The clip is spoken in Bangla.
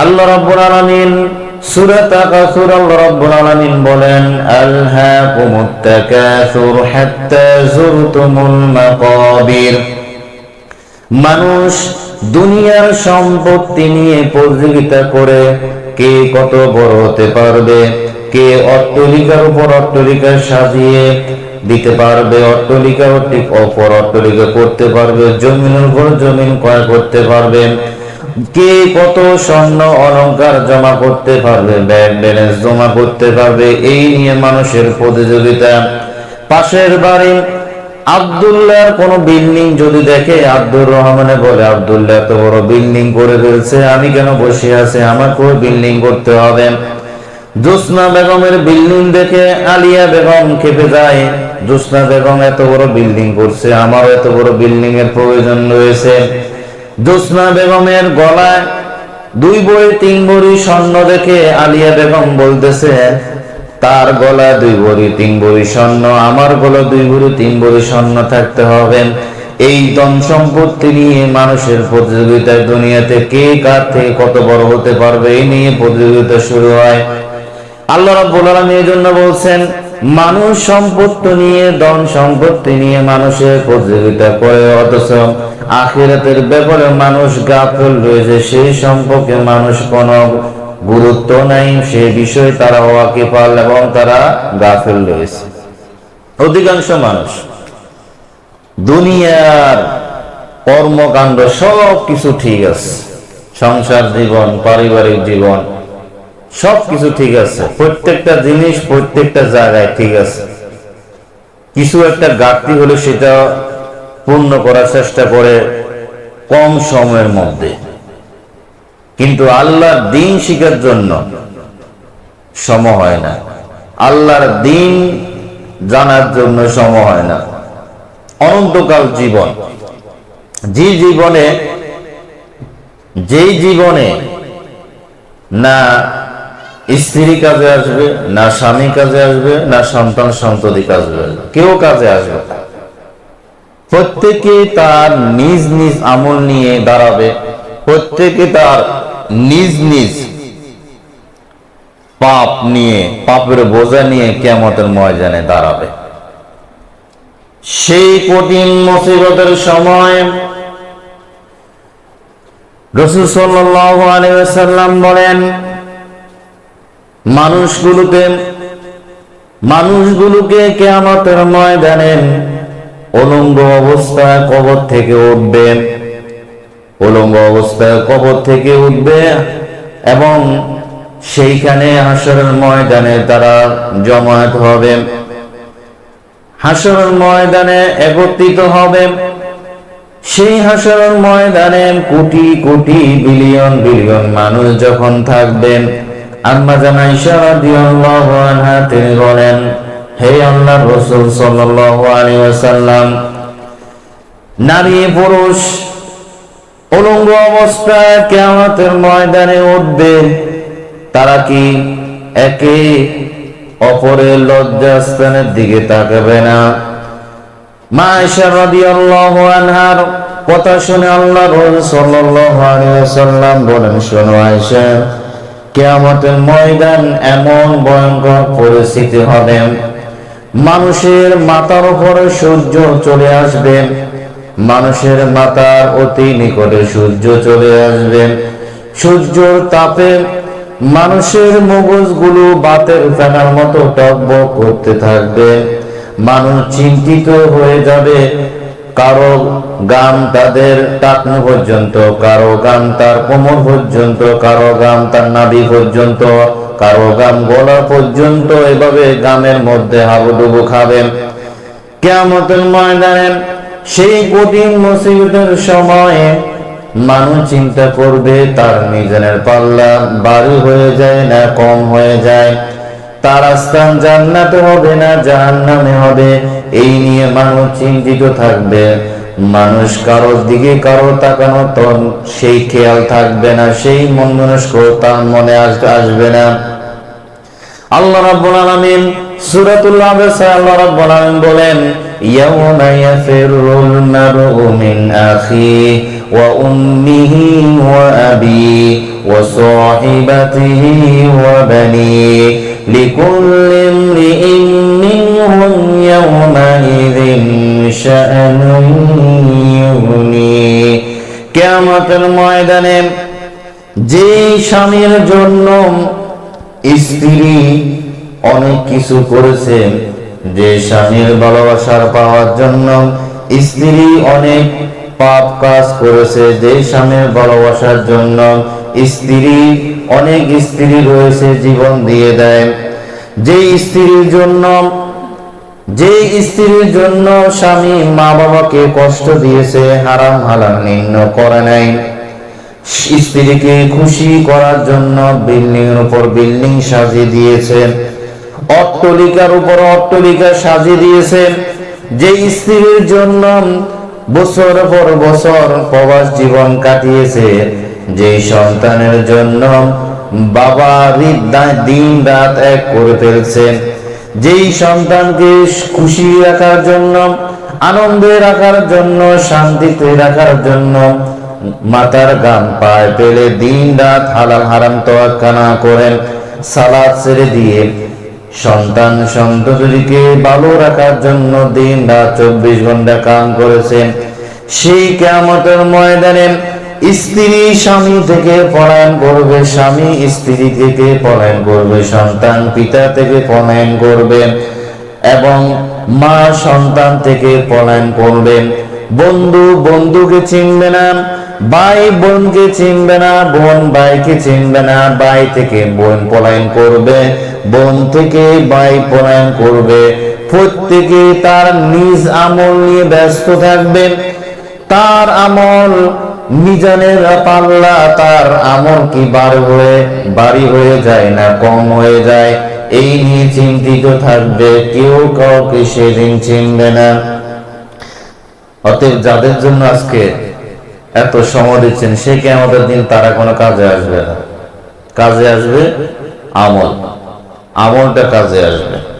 আল্লাহ রাব্বুল আলামিন সূরা তাকাসুর আল্লাহ রাব্বুল আলামিন বলেন, আলহাকুমুত তাকাসুর হাত্তা যুরতুমুল মাকাবির। মানুষ দুনিয়ার সম্পত্তি নিয়ে প্রতিযোগিতা করে কে কত বড় হতে পারবে, কে অট্টলিকার উপর অট্টলিকা সাজিয়ে দিতে পারবে, অট্টলিকা অপর অট্টলিকা করতে পারবে, জমিনের উপর জমিন ক্রয় করতে পারবে। কে কত স্বর্ণ অলংকার জমা করতে পারবে? ব্যাংক ব্যালেন্স জমা করতে পারবে? এই নিয়ে মানুষের প্রতিযোগিতা। পাশের বাড়ি আবদুল্লাহর কোন বিল্ডিং যদি দেখে, আব্দুর রহমানে বলে, আবদুল্লাহ, এত বড় বিল্ডিং করে ফেলছে, আমি কেন বসে আছি? আমাকেও বিল্ডিং করতে হবে। জোসনা বেগমের বিল্ডিং দেখে আলিয়া বেগম খেপে যায়। জোসনা বেগম, এত বড় বিল্ডিং করছে, আমারও এত বড় বিল্ডিং এর প্রয়োজন রয়েছে। জোসনা বেগমের গলায় দুই বই তিন বড়ি স্বর্ণ দেখে আলিয়া বেগম বলতেছে, তার গলায় দুই ভরি তিন ভরি স্বর্ণ, আমার গলা দুই ভরি তিন ভরি স্বর্ণ থাকতে হবে। এই ধন সম্পত্তি নিয়ে মানুষের প্রতিযোগিতায় দুনিয়াতে কে কার থেকে কত বড় হতে পারবে, এই নিয়ে প্রতিযোগিতা শুরু হয়। আল্লাহ রাব্বুল আলামিন এই জন্য বলছেন মানুষ সম্পত্তি নিয়ে, ধন সম্পত্তি নিয়ে মানুষের প্রতিযোগিতা করে, অথচ আখিরাতের ব্যাপারে মানুষ গাফল রয়েছে। সেই সম্পর্কে মানুষ কোনো গুরুত্ব নাই। সে বিষয়ে তারা ওয়াকিফাল এবং তারা গাফেল রয়েছে। অধিকাংশ মানুষ দুনিয়ার কর্মকাণ্ড সব কিছু ঠিক আছে। সংসার জীবন, পারিবারিক জীবন সব কিছু ঠিক আছে। প্রত্যেকটা জিনিস প্রত্যেকটা জায়গায় ঠিক আছে। কিছু একটা ঘাটতি হলে সেটা পূর্ণ করার চেষ্টা করে কম সময়ের মধ্যে। কিন্তু আল্লাহর দিন শিখার জন্য সম হয় না। আল্লাহর দিন জানার জন্য সম হয় না। অনন্তকাল জীবন। যে জীবনে, যেই জীবনে না স্ত্রী কাজে আসবে, না স্বামী কাজে আসবে, না সন্তান সন্ততি কাজে কেউ কাজে আসবে প্রত্যেকে তার নিজ নিজ আমল নিয়ে দাঁড়াবে। প্রত্যেকে তার নিজ নিজ পাপ নিয়ে, পাপের বোঝা নিয়ে কেমতের ময়দানে দাঁড়াবে। সেই কঠিন মুসিবতের সময় রসুল সাল্লাম বলেন মানুষগুলোকে মানুষগুলোকে কেয়ামতের ময়দানে অলঙ্গ অবস্থায় কবর থেকে উঠবেন উলঙ্গ অবস্থায় কবর থেকে উঠবে এবং সেইখানে হাসরের ময়দানে তারা জমায়েত হবে। হাসরের ময়দানে একত্রিত হবে। সেই হাসরের ময়দানে কোটি কোটি বিলিয়ন বিলিয়ন মানুষ যখন থাকবেন আম্মা জানাই রাদিয়াল্লাহু আনহা, তিনি বলেন, হে আল্লাহ রাসূল সাল্লাল্লাহু আলাইহি ওয়াসাল্লাম, নারী পুরুষ অবস্থায় কেয়ামতের ময়দানে উঠবে, তারা কি একে অপরের লজ্জাস্থানের দিকে তাকাবে না? মা রাদিয়াল্লাহু আনহার কথা শুনে আল্লাহ রাসূল সাল্লাল্লাহু আলাইহি ওয়াসাল্লাম বলেন, শোনো আয়েশা কিয়ামতের ময়দান এমন ভয়ঙ্কর পরিস্থিতি হবে। মানুষের মাথার উপরে সূর্য চলে আসবে। মানুষের মাথার অতি নিকটে সূর্য চলে আসবে। সূর্যর তাপে মানুষের মগজগুলো বাতের ফেনার মতো টকবক করতে থাকবে। মানুষ চিন্তিত হয়ে যাবে। কারও গাম তাদের টাকনু পর্যন্ত, কারও গাম তার কোমর পর্যন্ত, কারও গাম তার নাভি পর্যন্ত, কারও গাম গলা পর্যন্ত, এভাবে গামের মধ্যে হাবুডুবু খাবেন। কেমতের ময়দানে সেই কঠিন মুসিবতের সময়ে মানুষ চিন্তা করবে, তার মিজানের পাল্লা বাড়ি হয়ে যায় না, কম হয়ে যায়। তার স্থান জান্নাতে হবে না, জাহান্নামে হবে। এই নিয়ে মানুষ চিন্তিত থাকবে। মানুষ কারোর দিকে কারও তাকানো তো সেই খেয়াল থাকবে না, সেই মন মনস্ক তার মনে আসতে আসবে না। আল্লাহ রাব্বুল আলামিন সূরাতুল আবাসা আল্লাহ রাব্বুল আলামিন বলেন, ইয়াউমা ইয়াফিরুল মারউ মিন আখি ওয়া উম্মিহি ওয়া আবি ওয়া সাহিবাতিহি ওয়া বানি লিকুল্লি ইমরি'in মিনহুম شأن يغنيه কেয়ামতের ময়দানে যে স্বামীর জন্য স্ত্রী অনেক কিছু করেছে যে স্বামীর ভালোবাসার পাওয়ার জন্য স্ত্রী অনেক পাপ কাজ করেছে যে স্বামীর ভালোবাসার জন্য স্ত্রী অনেক স্ত্রী রয়েছে জীবন দিয়ে দেয় যে স্ত্রীর জন্য যে স্ত্রীর জন্য স্বামী মা বাবাকে কষ্ট দিয়েছে, হারাম হালাম নিম্ন করে নাই। স্ত্রীকে খুশি করার জন্য বিল্ডিং এর উপর বিল্ডিং সাজিয়ে দিয়েছেন অট্টলিকার উপর অট্টলিকা সাজিয়ে দিয়েছেন যে স্ত্রীর জন্য বছর পর বছর প্রবাস জীবন কাটিয়েছে যে সন্তানের জন্য বাবা দিন রাত এক করে ফেলছেন। যেই সন্তানকে খুশি রাখার জন্য, আনন্দে রাখার জন্য, শান্তিতে রাখার জন্য মাতার গান পায় পেলে দিন রাত হালাল হারাম তোয়াক্কা না করেন, সালাদ ছেড়ে দিয়ে সন্তান সন্ততিকে ভালো রাখার জন্য দিন রাত চব্বিশ ঘণ্টা কাম করেছেন। সেই কেমতের ময়দানে স্ত্রী স্বামী থেকে পলায়ন করবে, স্বামী স্ত্রী থেকে পলায়ন করবে, সন্তান পিতা থেকে পলায়ন করবে এবং মা সন্তান থেকে পলায়ন করবেন বন্ধু বন্ধুকে চিনবে না, ভাই বোনকে চিনবে না, বোন ভাইকে চিনবে না, ভাই থেকে বোন পলায়ন করবে, বোন থেকে ভাই পলায়ন করবে। প্রত্যেকে তার নিজ আমল নিয়ে ব্যস্ত থাকবেন তার আমল, মিজানের পাল্লা তার আমল কি বার হয়ে, বাড়ি হয়ে যায় না কম হয়ে যায়? এই নিয়ে চিন্তিত থাকবে, কেউ কাউকে সেদিন চিনবে না। অতএব যাদের জন্য আজকে এত সময় দিচ্ছেন, সে কি আমাদের দিন তারা কোনো কাজে আসবে না। কাজে আসবে আমল। আমলটা কাজে আসবে।